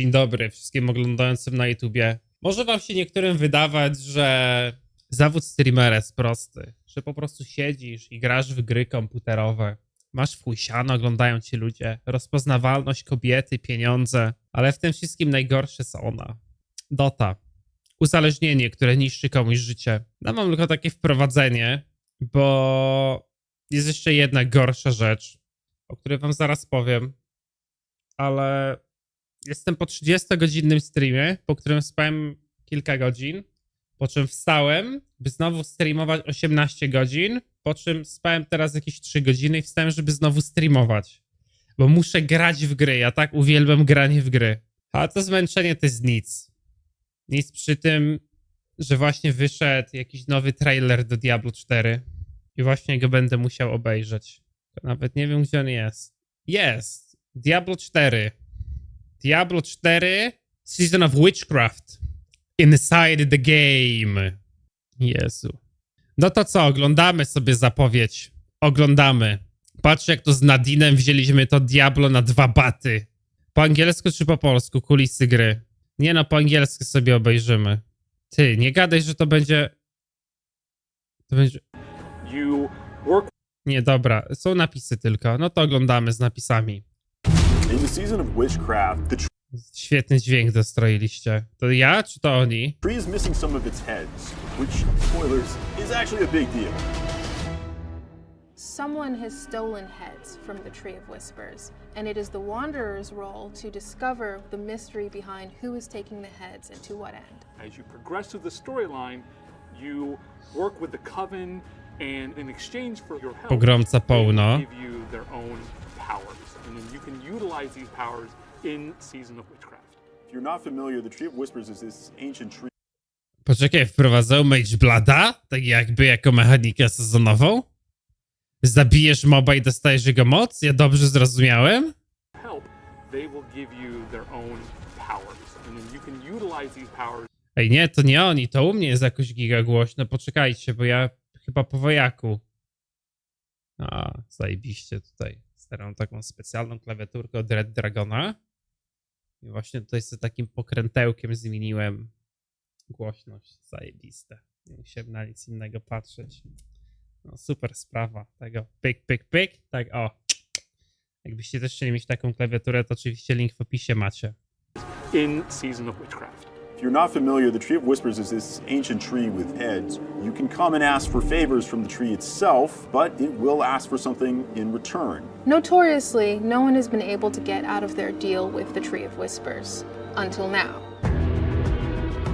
Dzień dobry wszystkim oglądającym na YouTubie. Może wam się niektórym wydawać, że zawód streamera jest prosty, że po prostu siedzisz i grasz w gry komputerowe. Masz w siano, oglądają ci ludzie, rozpoznawalność kobiety, pieniądze, ale w tym wszystkim najgorsze jest ona. Dota. Uzależnienie, które niszczy komuś życie. No mam tylko takie wprowadzenie, bo jest jeszcze jedna gorsza rzecz, o której wam zaraz powiem, ale jestem po 30-godzinnym streamie, po którym spałem kilka godzin, po czym wstałem, by znowu streamować 18 godzin, po czym spałem teraz jakieś 3 godziny i wstałem, żeby znowu streamować. Bo muszę grać w gry, ja tak uwielbiam granie w gry. A to zmęczenie to jest nic. Nic przy tym, że właśnie wyszedł jakiś nowy trailer do Diablo 4 i właśnie go będę musiał obejrzeć. Nawet nie wiem, gdzie on jest. Jest! Diablo 4. Diablo 4 Season of Witchcraft. Inside the game. Jezu. No to co, oglądamy sobie zapowiedź. Oglądamy. Patrz jak to z Nadinem wzięliśmy to Diablo na dwa baty. Po angielsku czy po polsku? Kulisy gry. Nie no, po angielsku sobie obejrzymy. Ty, nie gadaj, że to będzie... To będzie... Nie, dobra. Są napisy tylko. No to oglądamy z napisami. In the season of witchcraft, the Świetny dźwięk dostroiliście. To ja, czy to oni? tree is missing some of its heads, which, spoilers, is actually a big deal. Someone has stolen heads from the Tree of Whispers, and it is the Wanderer's role to discover the mystery behind who is taking the heads and to what end. as you progress through the storyline, you work with the coven, and in exchange for your help, Pogromca they Połno. give you their own powers, and then you can utilize these powers in Season of Witchcraft. If you're not familiar, the Tree of Whispers is this ancient tree Poczekaj, wprowadzał Mage Blada? Tak jakby jako mechanikę sezonową? Zabijesz moba i dostajesz jego moc? Ja dobrze zrozumiałem? Help, they will give you their own powers, and then you can utilize these powers Ej, nie, to nie oni, to u mnie jest jakoś giga głośno. Poczekajcie, bo ja chyba po wojaku. A, zajebiście tutaj. Staram taką specjalną klawiaturkę od Red Dragona. I właśnie tutaj z takim pokrętełkiem zmieniłem głośność. Zajebiste. Nie musiałem na nic innego patrzeć. No super sprawa. Tego pyk, pyk, pyk. Tak, o. Jakbyście też chcieli mieć taką klawiaturę, to oczywiście link w opisie macie. in Season of Witchcraft. If you're not familiar, the Tree of Whispers is this ancient tree with heads. You can come and ask for favors from the tree itself, but it will ask for something in return. Notoriously, no one has been able to get out of their deal with the Tree of Whispers until now.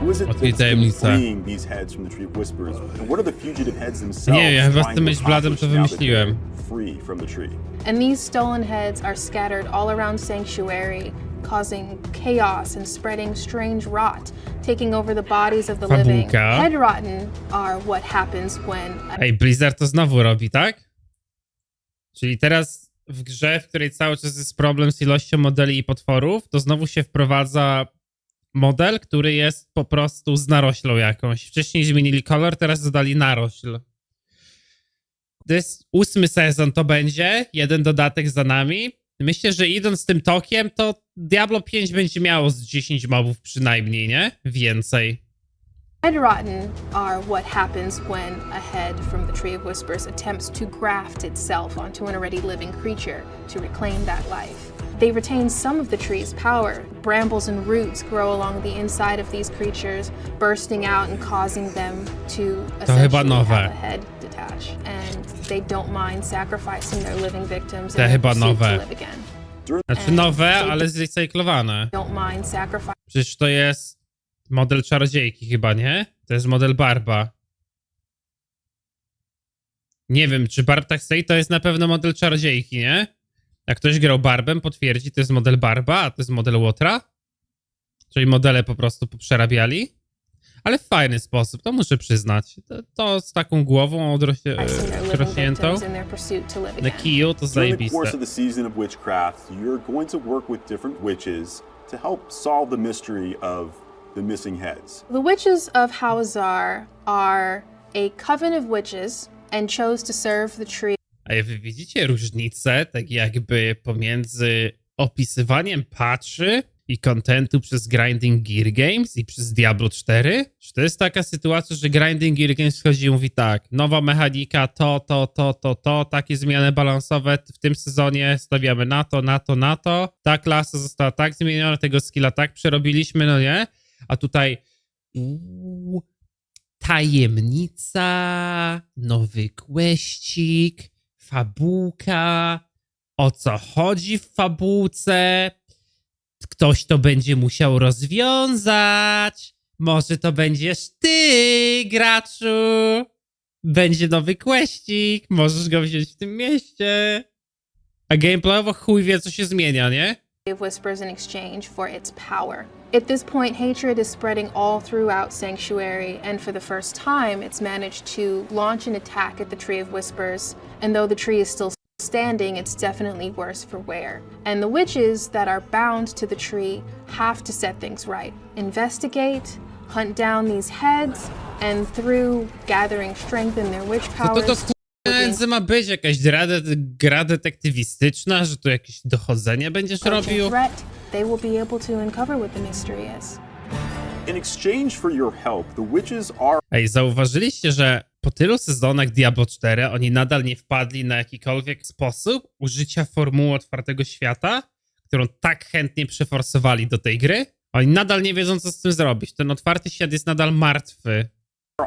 Who is it Odkryj that's been tajemnicę. fleeing these heads from the Tree of Whispers? And what are the fugitive heads themselves Nie, ja chyba z trying tym to Mage Bladem to accomplish now that wymyśliłem. they're Free from the tree. And these stolen heads are scattered all around Sanctuary, causing chaos and spreading strange rot, taking over the bodies of the living. Fabułka. Head rotten are what happens when Ej, Blizzard to znowu robi, tak? Czyli teraz w grze, w której cały czas jest problem z ilością modeli i potworów, to znowu się wprowadza model, który jest po prostu z naroślą jakąś. Wcześniej zmienili kolor, teraz dodali narośl. To jest ósmy sezon to będzie, jeden dodatek za nami. Myślę, że idąc tym tokiem, to Diablo 5 będzie miało z 10 mobów przynajmniej, nie? Więcej. Rotten are what happens when a head from the Tree of Whispers attempts to graft itself onto an already living creature to reclaim that life. They retain some of the tree's power. Brambles and roots grow along the inside of these creatures, bursting out and causing them to essentially have a head detach. And they don't mind sacrificing their living victims their chyba nowe. Znaczy nowe, ale zrecyklowane. Don't mind sacrificing. Przecież to jest model czarodziejki chyba, nie? To jest model Barba. Nie wiem, czy Barb tak stoi, to jest na pewno model czarodziejki, nie? Jak ktoś grał Barbem, potwierdzi, to jest model Barba, a to jest model Łotra? Czyli modele po prostu poprzerabiali? Ale w fajny sposób, to muszę przyznać. To, to z taką głową live na kiju, to During the course zajebiste. of the season of witchcraft, you're going to work with different witches to help solve the mystery of the missing heads. The witches of Hawazar are a coven of witches and chose to serve the tree A wy widzicie różnicę, tak jakby pomiędzy opisywaniem patchy i kontentu przez Grinding Gear Games i przez Diablo 4? Czy to jest taka sytuacja, że Grinding Gear Games wchodzi i mówi tak, nowa mechanika, to, to, to, to, to, takie zmiany balansowe w tym sezonie stawiamy na to, na to, na to, ta klasa została tak zmieniona, tego skilla tak przerobiliśmy, no nie? A tutaj uuu, tajemnica, nowy kweścik, fabułka, o co chodzi w fabułce, ktoś to będzie musiał rozwiązać, może to będziesz ty, graczu, będzie nowy kweścik, możesz go wziąć w tym mieście, a gameplayowo chuj wie, co się zmienia, nie? of Whispers in exchange for its power. At this point, hatred is spreading all throughout Sanctuary, and for the first time, it's managed to launch an attack at the Tree of Whispers. And though the tree is still standing, it's definitely worse for wear. And the witches that are bound to the tree have to set things right, investigate, hunt down these heads, and through gathering strength in their witch No to powers. to kurwa ma być jakaś gra, de- gra detektywistyczna, że tu jakieś dochodzenie będziesz robił? threat, they will be able to uncover what the mystery is. In exchange for your help, the witches are Ej, zauważyliście, że po tylu sezonach Diablo 4 oni nadal nie wpadli na jakikolwiek sposób użycia formuły otwartego świata, którą tak chętnie przeforsowali do tej gry? Oni nadal nie wiedzą, co z tym zrobić. Ten otwarty świat jest nadal martwy.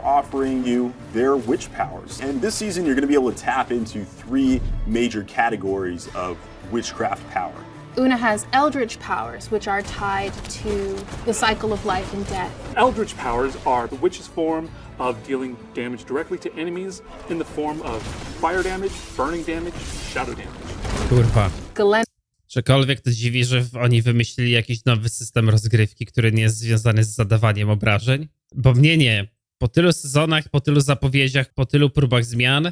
offering you their witch powers. And this season, you're going to be able to tap into three major categories of witchcraft power. Una has eldritch powers, which are tied to the cycle of life and death. Eldritch powers are the witch's form of dealing damage directly to enemies in the form of fire damage, burning damage, shadow damage. Kurwa. Galen Cokolwiek to dziwi, że oni wymyślili jakiś nowy system rozgrywki, który nie jest związany z zadawaniem obrażeń. Bo mnie nie. Po tylu sezonach, po tylu zapowiedziach, po tylu próbach zmian,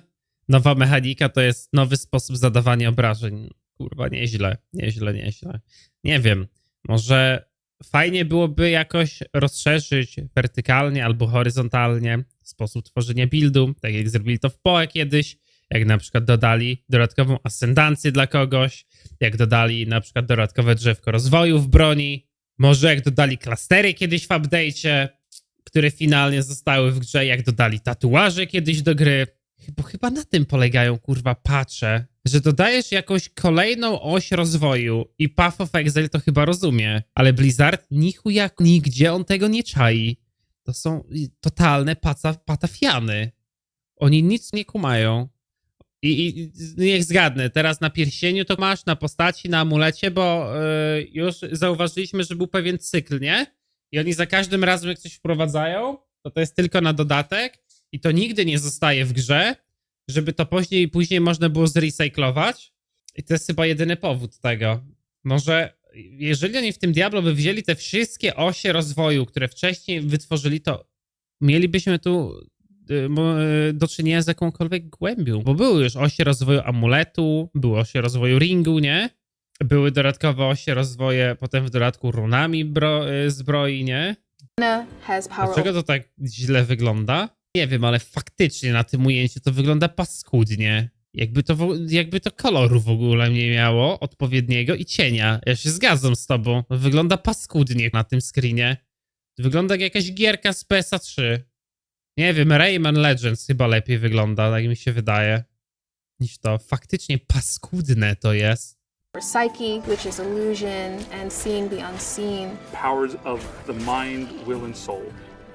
nowa mechanika to jest nowy sposób zadawania obrażeń. Kurwa, nieźle, nieźle, nieźle. Nie wiem, może fajnie byłoby jakoś rozszerzyć wertykalnie albo horyzontalnie sposób tworzenia buildu, tak jak zrobili to w PoE kiedyś, jak na przykład dodali dodatkową ascendancję dla kogoś, jak dodali na przykład dodatkowe drzewko rozwoju w broni, może jak dodali klastery kiedyś w update'cie, które finalnie zostały w grze, jak dodali tatuaże kiedyś do gry. Bo chyba na tym polegają, kurwa, patrzę, że dodajesz jakąś kolejną oś rozwoju i Path of Exile to chyba rozumie, ale Blizzard nichu jak nigdzie on tego nie czai. To są totalne paca, patafiany. Oni nic nie kumają. I, I niech zgadnę, teraz na pierścieniu to masz, na postaci, na amulecie, bo y, już zauważyliśmy, że był pewien cykl, nie? I oni za każdym razem, jak coś wprowadzają, to to jest tylko na dodatek i to nigdy nie zostaje w grze, żeby to później później można było zrecyklować. I to jest chyba jedyny powód tego. Może jeżeli oni w tym Diablo by wzięli te wszystkie osie rozwoju, które wcześniej wytworzyli, to mielibyśmy tu y, y, do czynienia z jakąkolwiek głębią, bo były już osie rozwoju amuletu, były osie rozwoju ringu, nie? Były dodatkowe osie rozwoje potem w dodatku runami bro, y, zbroi, nie? Dlaczego to tak źle wygląda? Nie wiem, ale faktycznie na tym ujęciu to wygląda paskudnie. Jakby to, jakby to koloru w ogóle nie miało odpowiedniego i cienia. Ja się zgadzam z tobą. Wygląda paskudnie na tym screenie. Wygląda jak jakaś gierka z PSA 3. Nie wiem, Rayman Legends chyba lepiej wygląda, tak mi się wydaje. Niż to. Faktycznie paskudne to jest. psyche, which is illusion, and seeing the unseen. Powers of the mind, will, and soul.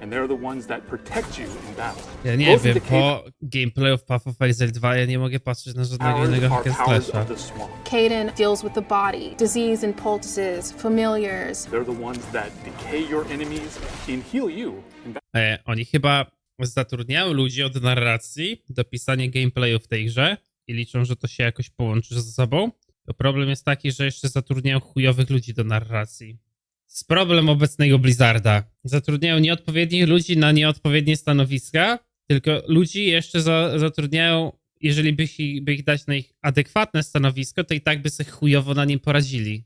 And they're the ones that protect you in battle. Ja nie Both wiem, the po gameplayu w Path of Exile 2 ja nie mogę patrzeć na żadnego powers innego hack slasha. of the swamp. Caden deals with the body, disease and poultices, familiars. They're the ones that decay your enemies and heal you. E, oni chyba zatrudniają ludzi od narracji do pisania gameplayu w tej grze i liczą, że to się jakoś połączy ze sobą. To problem jest taki, że jeszcze zatrudniają chujowych ludzi do narracji. Z problem obecnego Blizzarda. Zatrudniają nieodpowiednich ludzi na nieodpowiednie stanowiska, tylko ludzi jeszcze za, zatrudniają, jeżeli by ich, by ich dać na ich adekwatne stanowisko, to i tak by sobie chujowo na nim poradzili.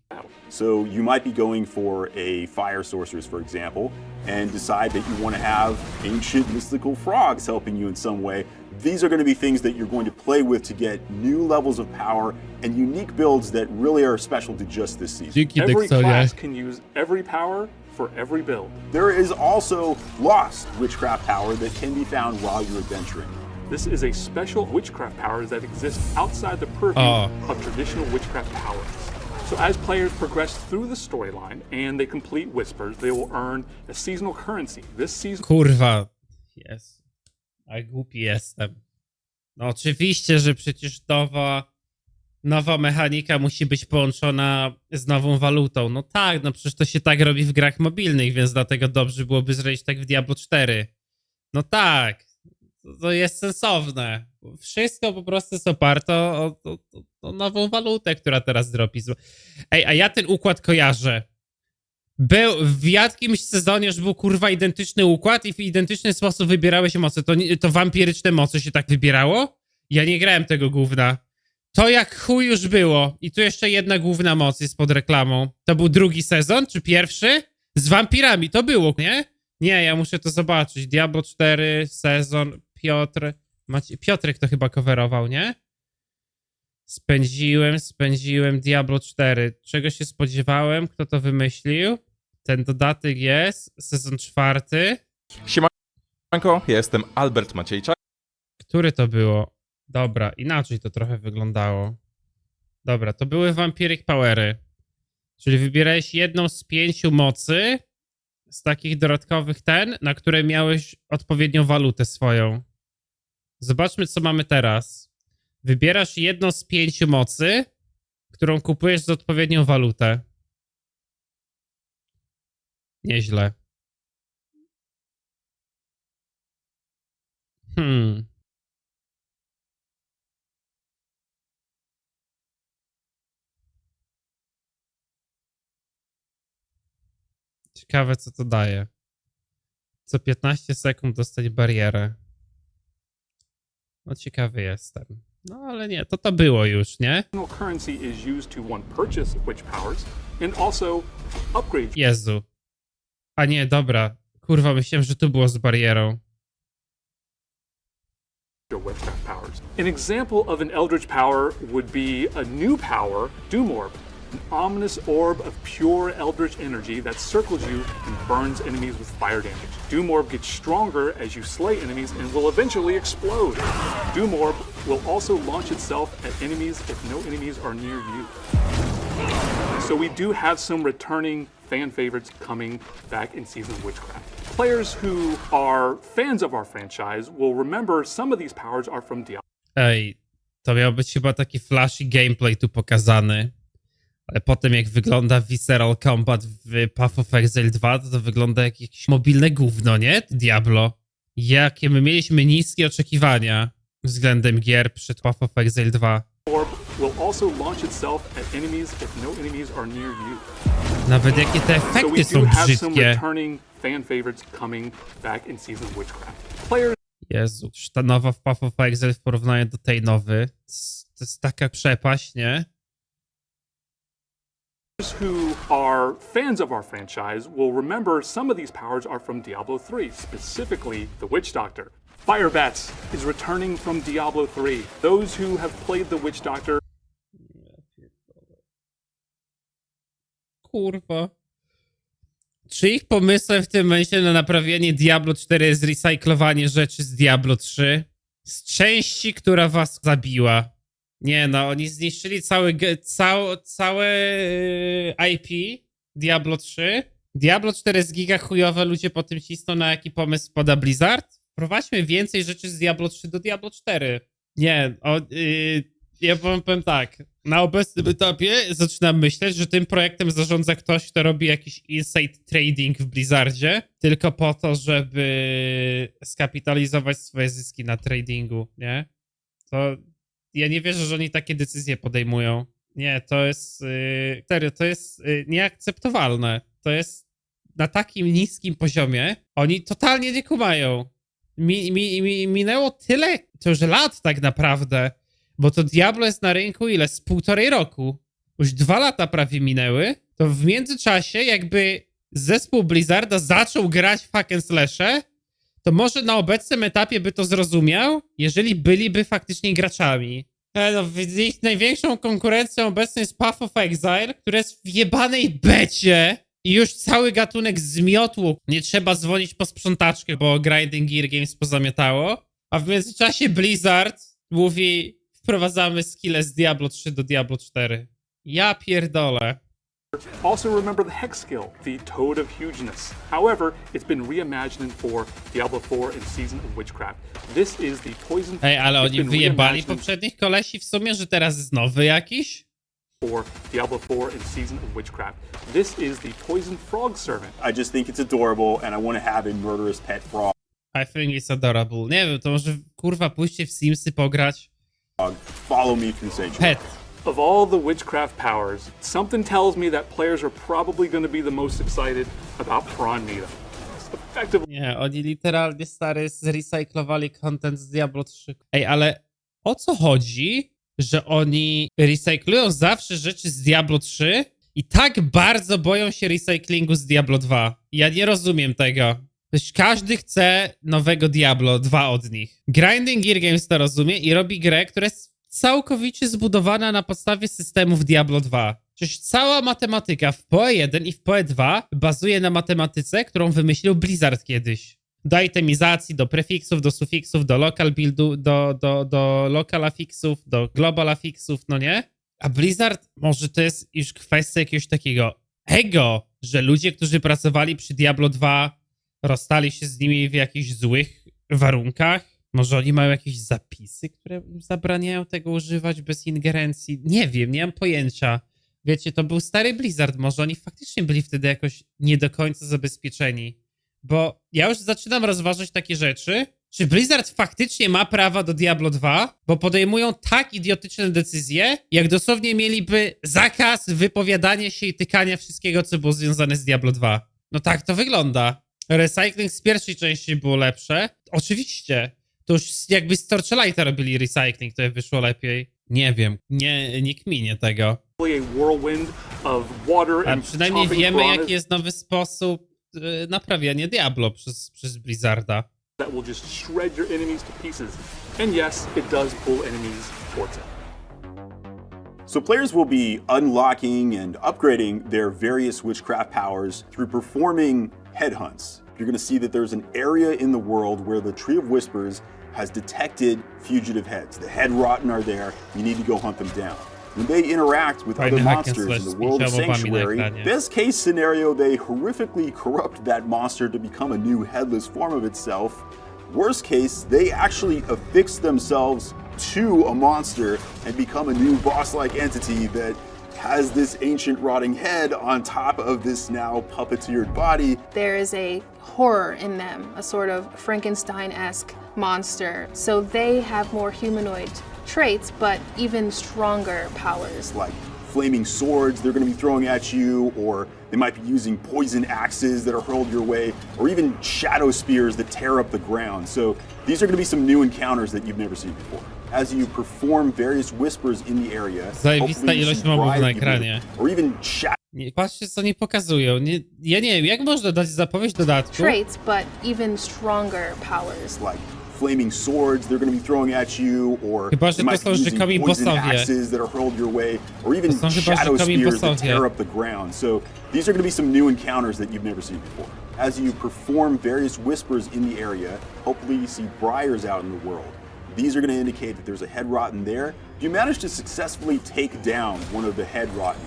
So you might be going for a fire sorceress, for example, and decide that you want to have ancient mystical frogs helping you in some way. These are going to be things that you're going to play with to get new levels of power and unique builds that really are special to just this season. Every Dexonie. class can use every power for every build. There is also lost witchcraft power that can be found while you're adventuring. This is a special witchcraft powers that exist outside the purview Oh. of traditional witchcraft powers. So as players progress through the storyline and they complete Whispers, they will earn a seasonal currency. This season Kurwa. Jest. A głupi jestem. No oczywiście, że przecież nowa, nowa mechanika musi być połączona z nową walutą. No tak, no przecież to się tak robi w grach mobilnych, więc dlatego dobrze byłoby zrobić tak w Diablo 4. No tak, to, jest sensowne. Wszystko po prostu jest oparte o, o, o, o nową walutę, która teraz dropi. Ej, a ja ten układ kojarzę. Był w jakimś sezonie już był kurwa identyczny układ i w identyczny sposób wybierałeś moce. To, to wampiryczne moce się tak wybierało? Ja nie grałem tego gówna. To jak chuj już było. I tu jeszcze jedna główna moc jest pod reklamą. To był drugi sezon, czy pierwszy? Z wampirami, to było, nie? Nie, ja muszę to zobaczyć. Diablo 4, sezon, Piotr. Macie, Piotrek to chyba coverował, nie? Spędziłem, spędziłem Diablo 4. Czego się spodziewałem? Kto to wymyślił? Ten dodatek jest. Sezon czwarty. Siemanko, ja jestem Albert Maciejczak. Który to było? Dobra, inaczej to trochę wyglądało. Dobra, to były Vampiric Powery. Czyli wybierałeś jedną z pięciu mocy z takich dodatkowych ten, na które miałeś odpowiednią walutę swoją. Zobaczmy, co mamy teraz. Wybierasz jedną z pięciu mocy, którą kupujesz z odpowiednią walutę. Nieźle. Hmm. Ciekawe, co to daje. Co 15 sekund dostać barierę. No ciekawy jestem. No ale nie, to to było już, nie? currency is used to one purchase witch powers and also upgrade Jezu. A nie, dobra. Kurwa, myślałem, że tu było z barierą. witchcraft powers. An example of an eldritch power would be a new power, Doom Orb, an ominous orb of pure eldritch energy that circles you and burns enemies with fire damage. Doom Orb gets stronger as you slay enemies and will eventually explode. Doom Orb will also launch itself at enemies if no enemies are near you. So we do have some returning fan favorites coming back in Season of Witchcraft. Players who are fans of our franchise will remember some of these powers are from Diablo Ej, to miał być chyba taki flashy gameplay tu pokazany. Ale potem jak wygląda Visceral Combat w Path of Exile 2, to to wygląda jak jakieś mobilne gówno, nie? Diablo. Jakie my mieliśmy niskie oczekiwania względem gier przed Path of Exile 2. Orb will also launch itself at enemies if no enemies are near you. Nawet jakie te So we do są have some brzydkie. returning fan favorites coming back in Season of Witchcraft. Players Jezu, ta nowa w Path of Exile w porównaniu do tej nowy, to jest- to jest taka przepaść, nie? who are fans of our franchise will remember some of these powers are from Diablo 3, specifically the Witch Doctor. Fire Bats is returning from Diablo 3. Those who have played the Witch Doctor Kurwa. Czy ich pomysłem w tym momencie na naprawienie Diablo 4 jest recyklowanie rzeczy z Diablo 3? Z części, która was zabiła. Nie no, oni zniszczyli cały, cał, całe yy, IP Diablo 3. Diablo 4 jest giga chujowe, ludzie po tym cisną, na jaki pomysł poda Blizzard? Wprowadźmy więcej rzeczy z Diablo 3 do Diablo 4. Nie, o, yy, ja powiem, powiem tak. Na obecnym etapie zaczynam myśleć, że tym projektem zarządza ktoś, kto robi jakiś inside trading w Blizzardzie, tylko po to, żeby skapitalizować swoje zyski na tradingu, nie? To ja nie wierzę, że oni takie decyzje podejmują. Nie, to jest. Yy, serio, to jest yy, nieakceptowalne. To jest na takim niskim poziomie. Oni totalnie nie kumają. Mi, mi, mi, minęło tyle, to już lat tak naprawdę, bo to Diablo jest na rynku ile? Z półtorej roku. Już dwa lata prawie minęły. To w międzyczasie jakby zespół Blizzarda zaczął grać w hack and slashe, to może na obecnym etapie by to zrozumiał, jeżeli byliby faktycznie graczami. E, no, ich największą konkurencją obecnie jest Path of Exile, które jest w jebanej becie i już cały gatunek zmiotł. Nie trzeba dzwonić po sprzątaczkę, bo Grinding Gear Games pozamiatało. A w międzyczasie Blizzard mówi, wprowadzamy skille z Diablo 3 do Diablo 4. Ja pierdolę. Also remember the Hex skill, the Toad of Hugeness. However, it's been reimagined for Diablo 4 and Season of Witchcraft. This is the Poison Ej, ale oni wyjebali poprzednich kolesi w sumie, że teraz jest nowy jakiś? for Diablo 4 and Season of Witchcraft. This is the Poison Frog Servant. I just think it's adorable, and I want to have a murderous pet frog. I think it's adorable. Nie wiem, to może kurwa pójście w Simsy pograć. Follow me through Sanctuary. Pet. Of all the witchcraft powers, something tells me that players are probably going to be the most excited about Prawn effectively Nie, oni literalnie stary zrecyklowali content z Diablo 3. Ej, ale o co chodzi, że oni recyklują zawsze rzeczy z Diablo 3 i tak bardzo boją się recyklingu z Diablo 2? Ja nie rozumiem tego. Każdy chce nowego Diablo 2 od nich. Grinding Gear Games to rozumie i robi grę, która jest całkowicie zbudowana na podstawie systemów Diablo 2. Przecież cała matematyka w PoE 1 i w PoE 2 bazuje na matematyce, którą wymyślił Blizzard kiedyś. Do itemizacji, do prefiksów, do sufiksów, do local buildu, do, do, do local affixów, do global affixów, no nie? A Blizzard, może to jest już kwestia jakiegoś takiego ego, że ludzie, którzy pracowali przy Diablo 2 rozstali się z nimi w jakichś złych warunkach? Może oni mają jakieś zapisy, które zabraniają tego używać bez ingerencji? Nie wiem, nie mam pojęcia. Wiecie, to był stary Blizzard, może oni faktycznie byli wtedy jakoś nie do końca zabezpieczeni. Bo ja już zaczynam rozważać takie rzeczy. Czy Blizzard faktycznie ma prawa do Diablo 2? Bo podejmują tak idiotyczne decyzje, jak dosłownie mieliby zakaz wypowiadania się i tykania wszystkiego, co było związane z Diablo 2. No tak to wygląda. Recycling z pierwszej części było lepsze. Oczywiście. To już jakby z Torchlighta robili recycling, to wyszło lepiej. Nie wiem. Nie, nie kminie tego. a przynajmniej wiemy, jaki jest nowy sposób y, naprawiania Diablo przez, przez Blizzarda. that will just shred your enemies to pieces. And yes, it does pull enemies towards it. So players will be unlocking and upgrading their various witchcraft powers through performing headhunts. You're going to see that there's an area in the world where the Tree of Whispers has detected fugitive heads. The head rotten are there. You need to go hunt them down. When they interact with Fajny other monsters in the world of z pięcioma mobami na Sanctuary, best case scenario, they horrifically corrupt that monster to become a new headless form of itself. Worst case, they actually affix themselves to a monster and become a new boss like entity that has this ancient rotting head on top of this now puppeteered body. There is a horror in them, a sort of Frankenstein esque monster. So they have more humanoid traits, but even stronger powers. like flaming swords they're going to be throwing at you, or they might be using poison axes that are hurled your way, or even shadow spears that tear up the ground. So these are going to be some new encounters that you've never seen before. As you perform various whispers in the area, Zajebista hopefully you ilość see mobów na briars begin, ekranie. or even shadow Nie, patrzcie, co oni pokazują. Nie, ja nie wiem, jak można dać zapowiedź dodatku? Traits, but even stronger powers. like flaming swords they're going to be throwing at you, or Chyba, że they might be using poison bossowie. axes that are hurled your way, or even chyba shadow rzekomi spears that tear up the ground. So these are going to be some new encounters that you've never seen before. As you perform various whispers in the area, hopefully you see briars out in the world. These are going to indicate that there's a head rotten there. You manage to successfully take down one of the head rotten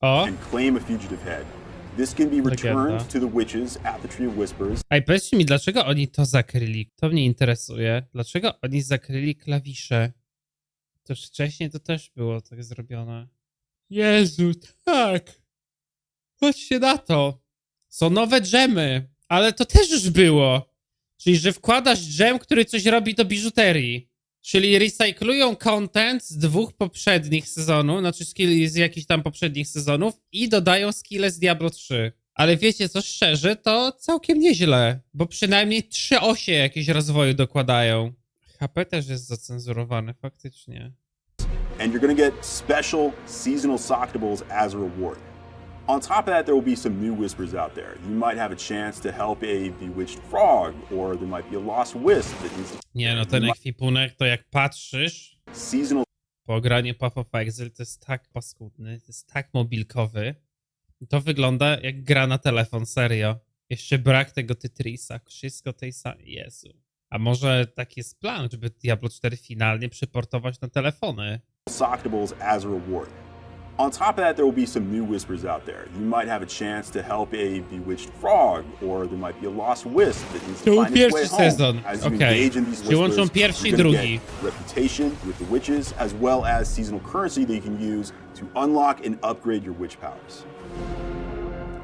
O, and claim a fugitive head, this can be returned Legenda. to the witches at the Tree of Whispers Ej, powiedzcie mi, dlaczego oni to zakryli? To mnie interesuje. Dlaczego oni zakryli klawisze? To wcześniej to też było tak zrobione. Jezu, tak. Patrzcie na to. Są nowe dżemy, ale to też już było. Czyli, że wkładasz dżem, który coś robi do biżuterii. Czyli recyklują content z dwóch poprzednich sezonów, znaczy skill z jakichś tam poprzednich sezonów i dodają skille z Diablo 3. Ale wiecie co, szczerze, to całkiem nieźle, bo przynajmniej trzy osie jakieś rozwoju dokładają. HP też jest zacenzurowane, faktycznie. and you're to get special seasonal Soctables as a reward. On top of that, there will be some new whispers out there. You might have a chance to help a bewitched frog, or there might be a lost wisp that needs Nie no, ten ekwipunek to jak patrzysz, seasonal po graniu Path of Exile to jest tak paskudny, to jest tak mobilkowy. To wygląda jak gra na telefon, serio. Jeszcze brak tego Tetrisa, wszystko tej samej, Jezu. A może taki jest plan, żeby Diablo 4 finalnie przyportować na telefony? Sockables as a reward. On top of that, there will be some new whispers out there. You might have a chance to help a bewitched frog, or there might be a lost wisp that needs to był find its way pierwszy home. sezon. As you Okej. engage in these łączą whispers, pierwszy i you're gonna drugi. get reputation with the witches, as well as seasonal currency that you can use to unlock and upgrade your witch powers.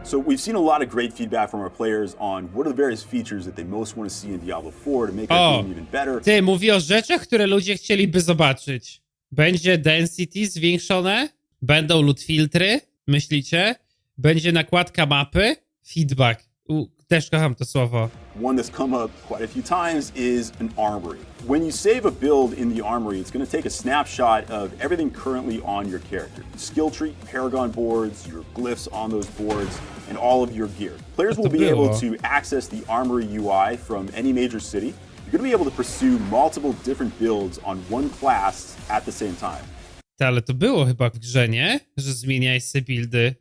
So we've seen a lot of great feedback from our players on what are the various features that they most want to see in Diablo 4 to make our O. game even better. Ty, mówi o rzeczach, które ludzie chcieliby zobaczyć. Będzie density zwiększone? Będą loot filtry? Myślicie? Będzie nakładka mapy? Feedback. U, też kocham to słowo. One that's come up quite a few times is an armory. When you save a build in the armory, it's going to take a snapshot of everything currently on your character skill tree, paragon boards, your glyphs on those boards, and all of your gear. Players will be było. able to access the armory UI from any major city. You're going to be able to pursue multiple different builds on one class at the same time. Ty, ale to było chyba w grze, nie? Że zmieniałeś se buildy.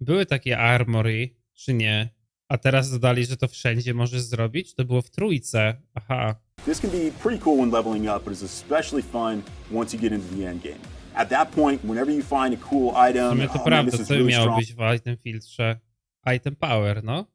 Były takie armory, czy nie? A teraz dodali, że to wszędzie możesz zrobić? To było w trójce. Aha. This can be pretty cool when leveling up, but is especially fun once you get into the end game. At that point, whenever you find a cool item, to oh man, prawda, is co really miało strong. być w item filtrze? Item power, no.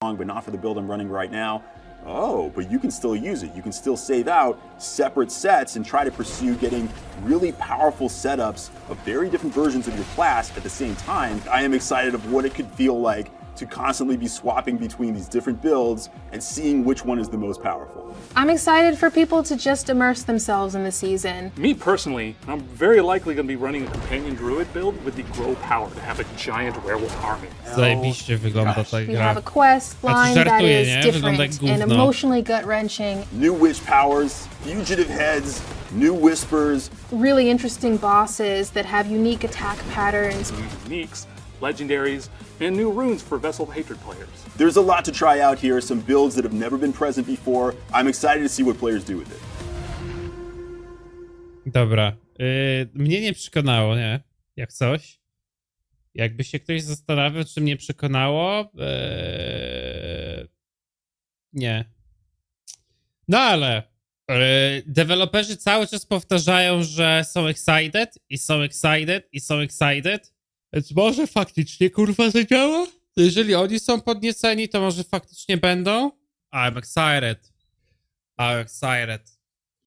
but not for the build I'm running right now. Oh, but you can still use it. You can still save out separate sets and try to pursue getting really powerful setups of very different versions of your class at the same time. I am excited of what it could feel like to constantly be swapping between these different builds and seeing which one is the most powerful. I'm excited for people to just immerse themselves in the season. Me personally, I'm very likely going to be running a companion druid build with the grow power to have a giant werewolf army. Oh, Zajebiście wygląda ta You have a quest line that żartuję, is nie? Wygląda jak different and gówno. emotionally gut wrenching. New witch powers, fugitive heads, new whispers, Really interesting bosses that have unique attack patterns. Uniques, legendaries, and new runes for Vessel Hatred players. There's a lot to try out here, some builds that have never been present before. I'm excited to see what players do with it. Dobra. Yy, mnie nie przekonało, nie? Jak coś. Jakby się ktoś zastanawiał, czy mnie przekonało. Yy... Nie. No ale. Yy, deweloperzy cały czas powtarzają, że są excited i są excited i są excited. Więc może faktycznie kurwa zadziała? Jeżeli oni są podnieceni, to może faktycznie będą? I'm excited. I'm excited.